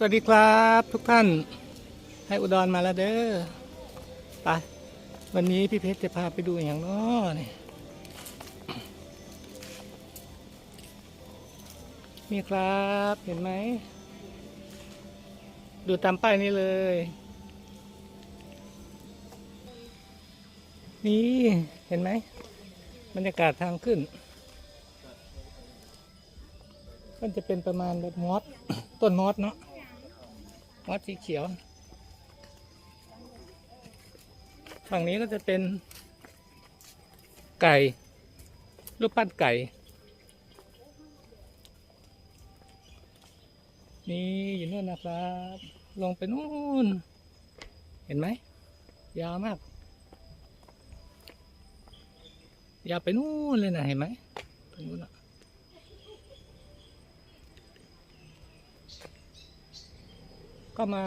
สวัสดีครับทุกท่านให้อุดรมาแล้วเด้อไปวันนี้พี่เพชรจะพาไปดูอย่างน้อนี่นี่ครับเห็นไหม ดูตามป้ายนี้เลย นี่เห็นไหมบรรยากาศทางขึ้น มันจะเป็นประมาณแบบมอสต้นมอสเนาะ มอสสีเขียว ฝั่งนี้ก็จะเป็น ไก่ รูปปั้นไก่ นี่อยู่นู่นนะครับ ลงไปนู่น เห็นไหม ยาวมาก ยาวไปนู่นเลยนะเห็นไหมตรงนู้นอะ ก็มา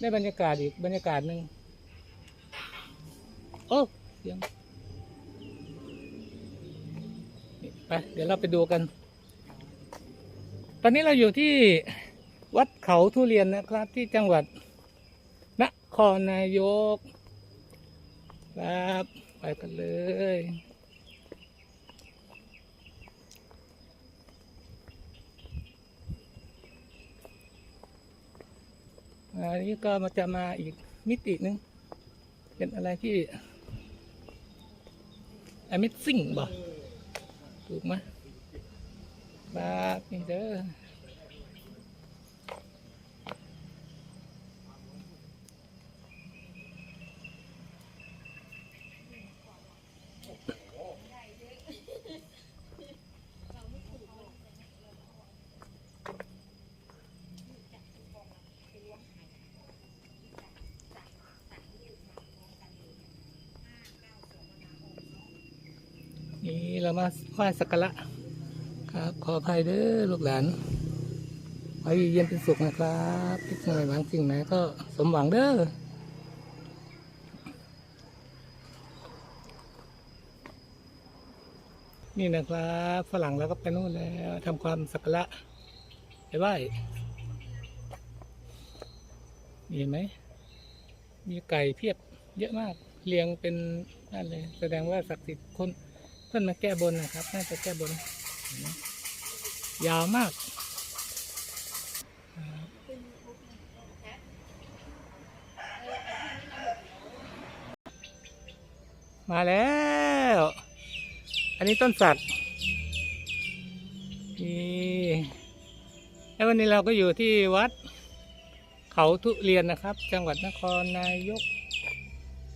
ได้บรรยากาศอีกบรรยากาศหนึ่งโอ้เสียงไปเดี๋ยวเราไปดูกัน ตอนนี้เราอยู่ที่วัดเขาทุเรียนนะครับ ที่จังหวัดนครนายก ครับ ไปกันเลย อันนี้ก็มาจะมาอีกมิติหนึ่งเป็นอะไรที่ Amazing บ่ถูกไหมบาปนี่เด้อนี่ เรามาไหว้สักการะครับ ขออภัยเด้อลูกหลานขอให้อยู่เย็นเป็นสุขนะครับที่หน่อยหวังสิ่งไหนก็สมหวังเด้อนี่นะครับฝรั่งเราก็ไปนู่นแล้วทำความสักการะไปไหว้มีเห็นไหม มีไก่เพียบเยอะมาก เรียงเป็นนั่นเลย แสดงว่าศักดิ์สิทธิ์คน พื่อนมาแก้บนนะครับ น่าจะแก้บน ยาวมาก มาแล้ว อันนี้ต้นสักนี่แล้ววันนี้เราก็อยู่ที่วัดเขาทุเรียนนะครับ จังหวัดนครนายก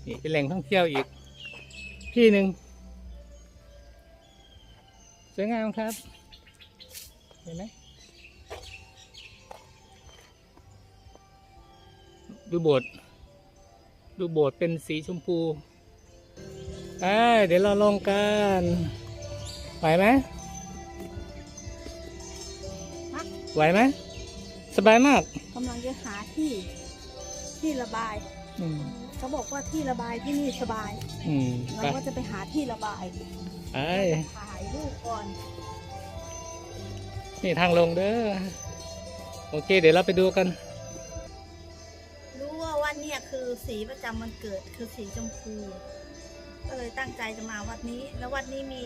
นี่เป็นแหล่งท่องเที่ยวอีกที่หนึ่ง วยงามครับ เห็นไหมดูโบสถ์ดูโบสถ์เป็นสีชมพูไปเดี๋ยวเราลงกันไหวไหมไหวไหมสบายมากกำลังจะหาที่ที่ระบาย อืม เขาบอกว่าที่ระบายที่นี่สบาย อืมเราไปก็จะไปหาที่ระบายไปถ่ายรูปก่อน นี่ทางลงเด้อ โอเค เดี๋ยวเราไปดูกัน รู้ว่าวันเนี้ยคือสีประจำวันเกิดคือสีชมพู ก็เลยตั้งใจจะมาวัดนี้ แล้ววัดนี้มี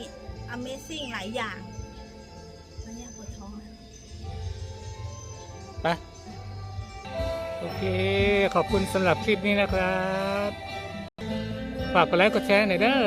Amazing หลายอย่างวันเนี้ยปวดท้องแล้ว ไป โอเค ขอบคุณสำหรับคลิปนี้นะครับ ฝากกดไลค์กดแชร์หน่อยเด้อ